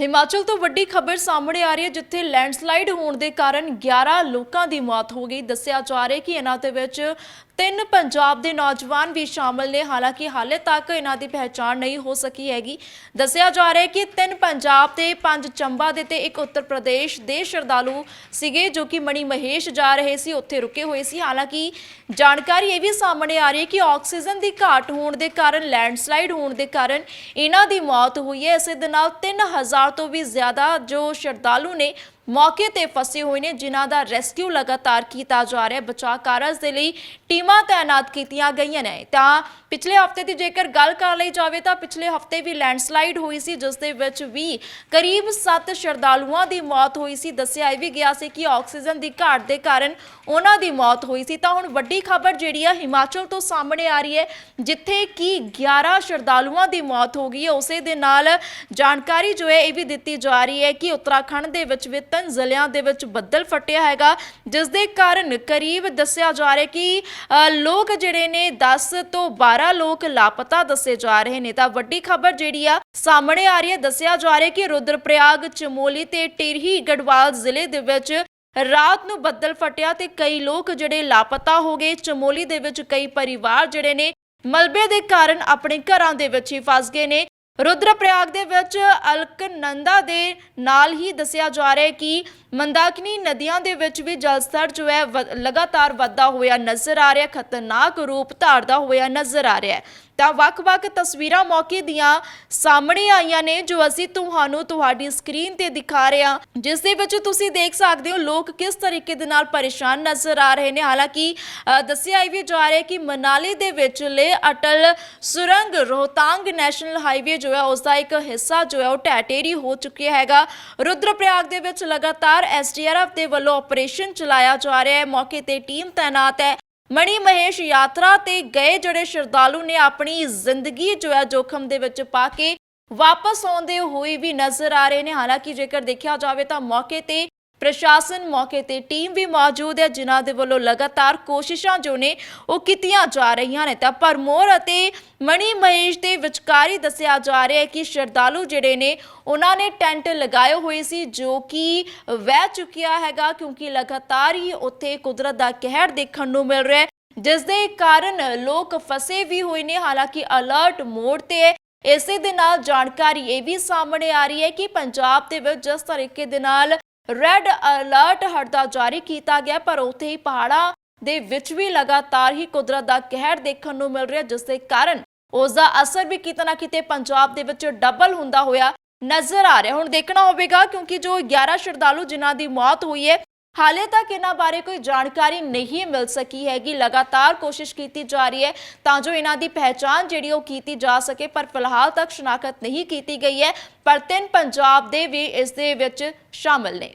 ਹਿਮਾਚਲ ਤੋਂ ਵੱਡੀ ਖਬਰ ਸਾਹਮਣੇ ਆ ਰਹੀ ਹੈ, ਜਿੱਥੇ ਲੈਂਡਸਲਾਈਡ ਹੋਣ ਦੇ ਕਾਰਨ 11 ਲੋਕਾਂ ਦੀ ਮੌਤ ਹੋ ਗਈ। ਦੱਸਿਆ ਜਾ ਰਿਹਾ ਕਿ ਇਹਨਾਂ ਦੇ ਵਿੱਚ ਤਿੰਨ ਪੰਜਾਬ ਦੇ ਨੌਜਵਾਨ ਵੀ ਸ਼ਾਮਲ ਨੇ। ਹਾਲਾਂਕਿ ਹਾਲੇ ਤੱਕ ਇਹਨਾਂ ਦੀ ਪਹਿਚਾਣ ਨਹੀਂ ਹੋ ਸਕੀ ਹੈਗੀ। ਦੱਸਿਆ ਜਾ ਰਿਹਾ ਹੈ ਕਿ ਤਿੰਨ ਪੰਜਾਬ ਦੇ ਪੰਜ ਚੰਬਾ ਦੇ ਤੇ ਇੱਕ ਉੱਤਰ ਪ੍ਰਦੇਸ਼ ਦੇ ਸ਼ਰਧਾਲੂ ਸੀਗੇ, ਜੋ ਕਿ ਮਣੀ ਮਹੇਸ਼ ਜਾ ਰਹੇ ਸੀ, ਉੱਥੇ ਰੁਕੇ ਹੋਏ ਸੀ। ਹਾਲਾਂਕਿ ਜਾਣਕਾਰੀ ਇਹ ਵੀ ਸਾਹਮਣੇ ਆ ਰਹੀ ਹੈ ਕਿ ਆਕਸੀਜਨ ਦੀ ਘਾਟ ਹੋਣ ਦੇ ਕਾਰਨ, ਲੈਂਡਸਲਾਈਡ ਹੋਣ ਦੇ ਕਾਰਨ ਇਹਨਾਂ ਦੀ ਮੌਤ ਹੋਈ ਹੈ। ਇਸੇ ਦੇ ਨਾਲ 3000 ਤੋਂ ਵੀ ਜ਼ਿਆਦਾ ਜੋ ਸ਼ਰਧਾਲੂ ਨੇ ਮੌਕੇ ਤੇ ਫਸੇ ਹੋਏ ਨੇ, ਜਿਨ੍ਹਾਂ ਦਾ ਰੈਸਕਿਊ ਲਗਾਤਾਰ ਕੀਤਾ ਜਾ ਰਿਹਾ ਹੈ। ਬਚਾਅ ਕਾਰਜ ਦੇ ਲਈ ਟੀਮਾਂ ਤਾਇਨਾਤ ਕੀਤੀਆਂ ਗਈਆਂ ਨੇ। ਤਾਂ ਪਿਛਲੇ ਹਫ਼ਤੇ ਦੀ ਜੇਕਰ ਗੱਲ ਕਰ ਲਈ ਜਾਵੇ ਤਾਂ ਪਿਛਲੇ ਹਫ਼ਤੇ ਵੀ ਲੈਂਡਸਲਾਈਡ ਹੋਈ ਸੀ, ਜਿਸ ਦੇ ਵਿੱਚ ਵੀ ਕਰੀਬ 7 ਸ਼ਰਧਾਲੂਆਂ ਦੀ ਮੌਤ ਹੋਈ ਸੀ। ਦੱਸਿਆ ਇਹ ਵੀ ਗਿਆ ਸੀ ਕਿ ਆਕਸੀਜਨ ਦੀ ਘਾਟ ਦੇ ਕਾਰਨ ਉਹਨਾਂ ਦੀ ਮੌਤ ਹੋਈ ਸੀ। ਤਾਂ ਹੁਣ ਵੱਡੀ ਖਬਰ ਜਿਹੜੀ ਆ, ਹਿਮਾਚਲ ਤੋਂ ਸਾਹਮਣੇ ਆ ਰਹੀ ਹੈ, ਜਿੱਥੇ ਕਿ 11 ਸ਼ਰਧਾਲੂਆਂ ਦੀ ਮੌਤ ਹੋ ਗਈ ਹੈ। ਉਸੇ ਦੇ ਨਾਲ ਜਾਣਕਾਰੀ ਜੋ ਹੈ, ਇਹ ਵੀ ਦਿੱਤੀ ਜਾ ਰਹੀ ਹੈ ਕਿ ਉੱਤਰਾਖੰਡ ਦੇ ਵਿੱਚ ਵੀ ਤਿੰਨ ਜ਼ਿਲ੍ਹਿਆਂ ਦੇ ਵਿੱਚ ਬੱਦਲ ਫਟਿਆ ਹੈਗਾ ਜਿਸ ਦੇ ਕਾਰਨ ਕਰੀਬ ਦੱਸਿਆ ਜਾ ਰਿਹਾ ਕਿ ਅ, ਲੋਕ ਜਿਹੜੇ ਨੇ 10 ਤੋਂ 12 ਲੋਕ ਲਾਪਤਾ ਦੱਸੇ ਜਾ ਰਹੇ ਨੇ। ਤਾਂ ਵੱਡੀ ਖਬਰ ਜਿਹੜੀ ਆ ਸਾਹਮਣੇ ਆ ਰਹੀ ਹੈ। ਦੱਸਿਆ ਜਾ ਰਿਹਾ ਕਿ ਰੁਦਰਪ੍ਰਯਾਗ ਚਮੋਲੀ ਤੇ ਟਿਰਹੀ ਗੜਵਾਲ ਜ਼ਿਲ੍ਹੇ ਦੇ ਵਿੱਚ ਰਾਤ ਨੂੰ ਬੱਦਲ ਫਟਿਆ ਤੇ ਕਈ ਲੋਕ ਜਿਹੜੇ ਲਾਪਤਾ ਹੋ ਗਏ। ਚਮੋਲੀ ਦੇ ਵਿੱਚ ਕਈ ਪਰਿਵਾਰ ਜਿਹੜੇ ਨੇ ਮਲਬੇ ਦੇ ਕਾਰਨ ਆਪਣੇ ਘਰਾਂ ਦੇ ਵਿੱਚ ਹੀ ਫਸ ਗਏ ਨੇ। ਰੁਦਰਪ੍ਰਯਾਗ ਦੇ ਵਿੱਚ ਅਲਕਨੰਦਾ ਦੇ ਨਾਲ ਹੀ ਦੱਸਿਆ ਜਾ ਰਿਹਾ ਹੈ ਕਿ ਮੰਦਾਕਿਨੀ ਨਦੀਆਂ ਦੇ ਵਿੱਚ ਵੀ ਜਲ ਸਤਰ ਜੋ ਹੈ ਵ- ਲਗਾਤਾਰ ਵੱਧਦਾ ਹੋਇਆ ਨਜ਼ਰ ਆ ਰਿਹਾ ਖਤਰਨਾਕ ਰੂਪ ਧਾਰਦਾ ਹੋਇਆ ਨਜ਼ਰ ਆ ਰਿਹਾ ਹੈ। ਤਾਂ ਵੱਖ-ਵੱਖ ਤਸਵੀਰਾਂ ਮੌਕੇ ਦੀਆਂ ਸਾਹਮਣੇ ਆਈਆਂ ਨੇ ਜੋ ਅਸੀਂ ਤੁਹਾਨੂੰ ਤੁਹਾਡੀ ਸਕਰੀਨ ਤੇ ਦਿਖਾ ਰਹੇ ਹਾਂ। ਜਿਸ ਦੇ ਵਿੱਚ ਤੁਸੀਂ ਦੇਖ ਸਕਦੇ ਹੋ ਲੋਕ ਕਿਸ ਤਰੀਕੇ ਦੇ ਨਾਲ ਪਰੇਸ਼ਾਨ ਨਜ਼ਰ ਆ ਰਹੇ ਨੇ। ਹਾਲਾਂਕਿ ਦੱਸਿਆ ਵੀ ਜਾ ਰਿਹਾ ਕਿ ਮਨਾਲੀ ਦੇ ਵਿਚਲੇ ਅਟਲ ਸੁਰੰਗ ਰੋਹਤਾਂਗ ਨੈਸ਼ਨਲ ਹਾਈਵੇ ਜੋ ਹੈ ਉਸ ਦਾ ਇੱਕ ਹਿੱਸਾ ਜੋ ਹੈ, ਉਹ ਢਹਿ-ਢੇਰੀ ਹੋ ਚੁੱਕਿਆ ਹੈਗਾ। ਰੁਦਰਪ੍ਰਯਾਗ ਦੇ ਵਿੱਚ ਲਗਾਤਾਰ ਐਸਡੀਆਰਐਫ ਦੇ ਵੱਲੋਂ ਆਪਰੇਸ਼ਨ ਚਲਾਇਆ ਜਾ ਰਿਹਾ ਹੈ। ਮੌਕੇ ਤੇ ਟੀਮ ਤਾਇਨਾਤ ਹੈ। ਮਣੀ ਮਹੇਸ਼ ਯਾਤਰਾ ਤੇ ਗਏ ਜਿਹੜੇ ਸ਼ਰਧਾਲੂ ਨੇ ਆਪਣੀ ਜ਼ਿੰਦਗੀ ਜੋ ਹੈ ਜੋਖਮ ਦੇ ਵਿੱਚ ਪਾ ਕੇ ਵਾਪਸ ਆਉਂਦੇ ਹੋਏ ਵੀ ਨਜ਼ਰ ਆ ਰਹੇ ਨੇ। ਹਾਲਾਂਕਿ ਜੇਕਰ ਦੇਖਿਆ ਜਾਵੇ ਤਾਂ ਮੌਕੇ ਤੇ ਪ੍ਰਸ਼ਾਸਨ ਮੌਕੇ ਤੇ ਟੀਮ ਵੀ ਮੌਜੂਦ ਹੈ, ਜਿਨ੍ਹਾਂ ਦੇ ਵੱਲੋਂ ਲਗਾਤਾਰ ਕੋਸ਼ਿਸ਼ਾਂ ਜੋ ਨੇ ਉਹ ਕੀਤੀਆਂ ਜਾ ਰਹੀਆਂ ਨੇ। ਤਾਂ ਪਰਮੋਰ ਅਤੇ ਮਣੀ ਮਹੇਸ਼ ਦੇ ਵਿਚਕਾਰੀ ਦੱਸਿਆ ਜਾ ਰਿਹਾ ਹੈ ਕਿ ਸ਼ਰਧਾਲੂ ਜਿਹੜੇ ਨੇ, ਉਹਨਾਂ ਨੇ ਟੈਂਟ ਲਗਾਏ ਹੋਏ ਸੀ, ਜੋ ਕਿ ਵਹਿ ਚੁੱਕਿਆ ਹੈਗਾ, ਕਿਉਂਕਿ ਲਗਾਤਾਰ ਹੀ ਉੱਥੇ ਕੁਦਰਤ ਦਾ ਕਹਿਰ ਦੇਖਣ ਨੂੰ ਮਿਲ ਰਿਹਾ ਹੈ। ਜਿਸ ਦੇ ਕਾਰਨ ਲੋਕ ਫਸੇ ਵੀ ਹੋਏ ਨੇ, ਹਾਲਾਂਕਿ ਅਲਰਟ ਮੋਡ ਤੇ ਹੈ। ਇਸੇ ਦੇ ਨਾਲ ਜਾਣਕਾਰੀ ਇਹ ਵੀ ਸਾਹਮਣੇ ਆ ਰਹੀ ਹੈ ਕਿ ਪੰਜਾਬ ਦੇ ਵਿੱਚ ਜਿਸ ਤਰੀਕੇ ਦੇ ਨਾਲ ਰੈੱਡ ਅਲਰਟ ਹਟਦਾ ਜਾਰੀ ਕੀਤਾ ਗਿਆ, ਪਰ ਉੱਥੇ ਹੀ ਪਹਾੜਾਂ ਦੇ ਵਿੱਚ ਵੀ ਲਗਾਤਾਰ ਹੀ ਕੁਦਰਤ ਦਾ ਕਹਿਰ ਦੇਖਣ ਨੂੰ ਮਿਲ ਰਿਹਾ, ਜਿਸ ਦੇ ਕਾਰਨ ਉਸ ਦਾ ਅਸਰ ਵੀ ਕਿਤੇ ਨਾ ਕਿਤੇ ਪੰਜਾਬ ਦੇ ਵਿੱਚ ਡਬਲ ਹੁੰਦਾ ਹੋਇਆ ਨਜ਼ਰ ਆ ਰਿਹਾ। ਹੁਣ ਦੇਖਣਾ ਹੋਵੇਗਾ, ਕਿਉਂਕਿ ਜੋ 11 ਸ਼ਰਧਾਲੂ ਜਿਨ੍ਹਾਂ ਦੀ ਮੌਤ ਹੋਈ ਹੈ, ਹਾਲੇ ਤੱਕ ਇਹਨਾਂ ਬਾਰੇ ਕੋਈ ਜਾਣਕਾਰੀ ਨਹੀਂ ਮਿਲ ਸਕੀ ਹੈਗੀ। ਲਗਾਤਾਰ ਕੋਸ਼ਿਸ਼ ਕੀਤੀ ਜਾ ਰਹੀ ਹੈ ਤਾਂ ਜੋ ਇਹਨਾਂ ਦੀ ਪਹਿਚਾਣ ਜਿਹੜੀ ਉਹ ਕੀਤੀ ਜਾ ਸਕੇ, ਪਰ ਫਿਲਹਾਲ ਤੱਕ ਸ਼ਨਾਖਤ ਨਹੀਂ ਕੀਤੀ ਗਈ ਹੈ, ਪਰ ਤਿੰਨ ਪੰਜਾਬ ਦੇ ਵੀ ਇਸ ਦੇ ਵਿੱਚ ਸ਼ਾਮਲ ਨੇ।